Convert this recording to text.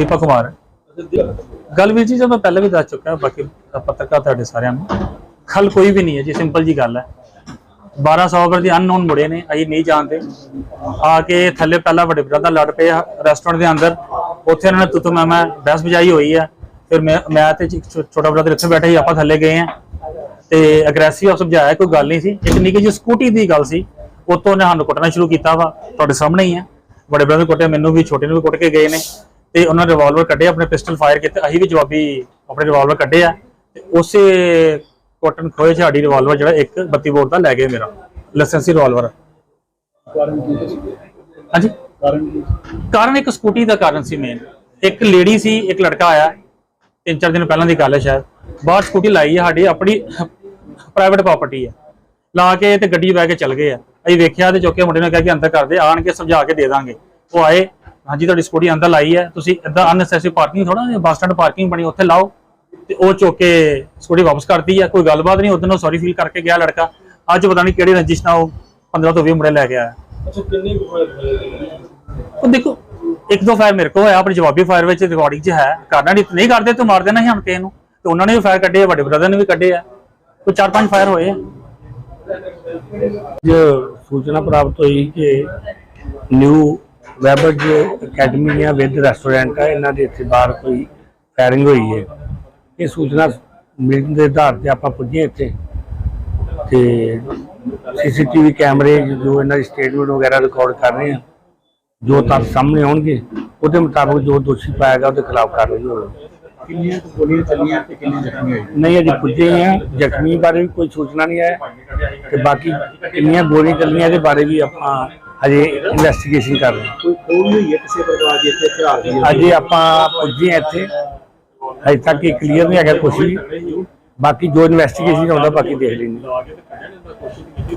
ਦੀਪਕ ਕੁਮਾਰ। ਗੱਲ ਵੀਰ ਜੀ ਜੋ ਮੈਂ ਪਹਿਲਾਂ ਵੀ ਦੱਸ ਚੁੱਕਾ ਬਾਕੀ ਪੱਤਰਕਾਰ ਤੁਹਾਡੇ ਸਾਰਿਆਂ ਨੂੰ, ਖਲ ਕੋਈ ਵੀ ਨਹੀਂ ਹੈ ਜੀ ਸਿੰਪਲ ਜੀ ਗੱਲ ਹੈ। 1200 ਵਰ ਦੀ ਅਨਨੋਨ ਮੁੜੇ ਨੇ, ਅਸੀਂ ਨਹੀਂ ਜਾਣਦੇ। ਆ ਕੇ ਥੱਲੇ ਪਹਿਲਾਂ ਵੱਡੇ ਬ੍ਰਦਰ ਲੜ ਪਏ ਰੈਸਟੋਰੈਂਟ ਦੇ ਅੰਦਰ। ਉੱਥੇ ਉਹਨਾਂ ਨੇ ਤੁਤੂ ਮੈਂ ਬਹਿਸ ਬਜਾਈ ਹੋਈ ਹੈ। ਫਿਰ ਮੈਂ ਮੈਂ ਤੇ ਛੋਟਾ ਬਰਾਦਰ ਇੱਥੇ ਬੈਠੇ ਸੀ, ਆਪਾਂ ਥੱਲੇ ਗਏ ਆ। ਤੇ ਅਗਰੈਸਿਵ ਸਮਝਾਇਆ ਕੋਈ ਗੱਲ ਨਹੀਂ ਸੀ। ਇੱਕ ਨਿੱਕੀ ਜਿਹੀ ਸਕੂਟੀ ਦੀ ਗੱਲ ਸੀ। ਉਤੋਂ ਨੇ ਸਾਨੂੰ ਕੁੱਟਣਾ ਸ਼ੁਰੂ ਕੀਤਾ ਵਾ, ਤੁਹਾਡੇ ਸਾਹਮਣੇ ਹੀ ਆ। ਵੱਡੇ ਬ੍ਰਦਰ ਕੁੱਟੇ, ਮੈਨੂੰ ਵੀ, ਛੋਟੇ ਨੂੰ ਵੀ ਕੁੱਟ ਕੇ ਗਏ ਨੇ। ਤੇ ਉਹਨਾਂ ਨੇ ਰਿਵਾਲਵਰ ਕੱਢੇ ਆਪਣੇ ਪਿਸਟਲ ਫਾਇਰ ਕੀਤੇ ਅਸੀਂ ਵੀ ਜਵਾਬੀ ਆਪਣੇ ਰਿਵਾਲਵਰ ਕੱਢੇ ਆ। ਤੇ ਉਸੇ ਕੋਟਨ ਖੋਏ ਝਾੜੀ ਰਿਵਾਲਵਰ ਜਿਹੜਾ ਇੱਕ 32 ਬੋਰ ਦਾ ਲੈ ਗਏ ਮੇਰਾ ਲਾਇਸੈਂਸੀ ਰਿਵਾਲਵਰ ਹਾਂਜੀ? ਕਾਰਨ ਇੱਕ ਸਕੂਟੀ ਦਾ ਕਾਰਨ ਸੀ ਮੇਨ ਇੱਕ ਲੇਡੀ ਸੀ ਇੱਕ ਲੜਕਾ ਆਇਆ ਤਿੰਨ ਚਾਰ ਦਿਨ ਪਹਿਲਾਂ ਦੀ ਗੱਲ ਹੈ ਸ਼ਾਇਦ। ਬਾਹਰ ਸਕੂਟੀ ਲਾਈ ਹੈ ਸਾਡੀ ਆਪਣੀ ਪ੍ਰਾਈਵੇਟ ਪ੍ਰਾਪਰਟੀ ਹੈ। ਲਾ ਕੇ ਤੇ ਗੱਡੀ ਬਹਿ ਕੇ ਚੱਲ ਗਏ ਆ। ਅਸੀਂ ਵੇਖਿਆ ਤੇ ਚੁੱਕੇ ਮੁੰਡੇ ਨੇ ਕਿਹਾ ਕਿ ਅੰਦਰ ਕਰ ਦੇ ਆਣ ਕੇ ਸਮਝਾ ਕੇ ਦੇ ਦਾਂਗੇ। ਉਹ ਆਏ ਹਾਂਜੀ ਤੁਹਾਡੀ ਸਕੂਟੀ ਅੰਦਰ ਲਾਈ ਹੈ। ਤੁਸੀਂ ਇਦਾਂ ਅਨਨੈਸੈਸਰੀ ਪਾਰਕਿੰਗ ਥੋੜਾ ਬੱਸ ਸਟੈਂਡ ਪਾਰਕਿੰਗ ਬਣੀ ਉੱਥੇ ਲਾਓ ਤੇ ਉਹ ਚੁੱਕ ਕੇ ਸਕੂਟੀ ਵਾਪਸ ਕਰਤੀ ਹੈ। ਕੋਈ ਗੱਲਬਾਤ ਨਹੀਂ ਉਦੋਂ ਸੌਰੀ ਫੀਲ ਕਰਕੇ ਗਿਆ ਲੜਕਾ। ਅੱਜ ਪਤਾ ਨਹੀਂ ਕਿਹੜੀ ਰੰਜਿਸ਼ ਨਾਲ ਉਹ 15 ਤੋਂ 20 ਮੁੰਡੇ ਲੈ ਕੇ ਆਇਆ। ਅੱਛਾ ਕਿੰਨੇ ਉਹ ਦੇਖੋ ਇੱਕ ਦੋ ਫਾਇਰ ਮੇਰੇ ਕੋਲ ਹੋਇਆ ਆਪਣੀ ਜਵਾਬੀ ਫਾਇਰ ਵਿੱਚ ਰਿਕਾਰਡਿੰਗ 'ਚ ਹੈ। ਕਰਨਾ ਨਹੀਂ ਨਹੀਂ ਕਰਦੇ ਤੂੰ ਮਾਰ ਦੇਣਾ ਸੀ ਹੁਣ ਕਿਸੇ ਨੂੰ। ਤੇ ਉਹਨਾਂ ਨੇ ਵੀ ਫਾਇਰ ਕੱਢੇ ਆ ਵੱਡੇ ਬ੍ਰਦਰ ਨੇ ਵੀ ਕੱਢੇ ਆ। ਕੋਈ ਚਾਰ ਪੰਜ ਫਾਇਰ ਹੋਏ ਆ। ਜੋ ਸੂਚਨਾ ਪ੍ਰਾਪਤ ਹੋਈ ਕਿ ਨਿਊ ਵੈਬਰਜ ਅਕੈਡਮੀ ਜਾਂ ਵਿਦ ਰੈਸਟੋਰੈਂਟ ਹੈ ਇਹਨਾਂ ਦੇ ਇੱਥੇ ਬਾਹਰ ਕੋਈ ਫਾਇਰਿੰਗ ਹੋਈ ਹੈ। ਇਹ ਸੂਚਨਾ ਮਿਲਣ ਦੇ ਆਧਾਰ ਤੇ ਆਪਾਂ ਪੁੱਜੇ ਇੱਥੇ। ਤੇ ਸੀਸੀਟੀਵੀ ਕੈਮਰੇ ਜੋ ਇਹਨਾਂ ਦੀ ਸਟੇਟਮੈਂਟ ਵਗੈਰਾ ਰਿਕਾਰਡ ਕਰ ਰਹੇ ਆ ਜੋ ਤੱਥ ਸਾਹਮਣੇ ਆਉਣਗੇ ਉਹਦੇ ਮੁਤਾਬਕ ਜੋ ਦੋਸ਼ੀ ਪਾਏਗਾ ਉਹਦੇ ਖਿਲਾਫ ਕਾਰਵਾਈ ਹੋਵੇਗੀ। ਕਿੰਨੀਆਂ ਕੁ ਗੋਲੀਆਂ ਚੱਲੀਆਂ ਤੇ ਕਿੰਨੇ ਜ਼ਖਮੀ ਹੋਏ ਨਹੀਂ ਅਜੇ ਪੁੱਜੇ ਆ। ਜ਼ਖਮੀ ਬਾਰੇ ਵੀ ਕੋਈ ਸੂਚਨਾ ਨਹੀਂ ਹੈ ਤੇ ਬਾਕੀ ਕਿੰਨੀਆਂ ਗੋਲੀਆਂ ਚੱਲੀਆਂ ਇਹਦੇ ਬਾਰੇ ਵੀ ਆਪਾਂ ਹਜੇ ਇਨਵੈਸਟੀਗੇਸ਼ਨ ਕਰ ਰਹੇ ਹਾਂ। ਕੋਈ ਖੋਲ ਹੋਈ ਹੈ ਕਿਸੇ ਪ੍ਰਕਾਰ ਦੀ ਇੱਥੇ ਹਥਿਆਰ ਦੀ ਅਜੇ ਆਪਾਂ ਪੁੱਜੇ ਹਾਂ ਇੱਥੇ। ਹਜੇ ਤੱਕ ਇਹ ਕਲੀਅਰ ਨਹੀਂ ਹੈਗਾ ਕੁਛ ਵੀ। ਬਾਕੀ ਜੋ ਇਨਵੈਸਟੀਗੇਸ਼ਨ ਹੁੰਦਾ ਬਾਕੀ ਦੇਖ ਲੈਂਦੇ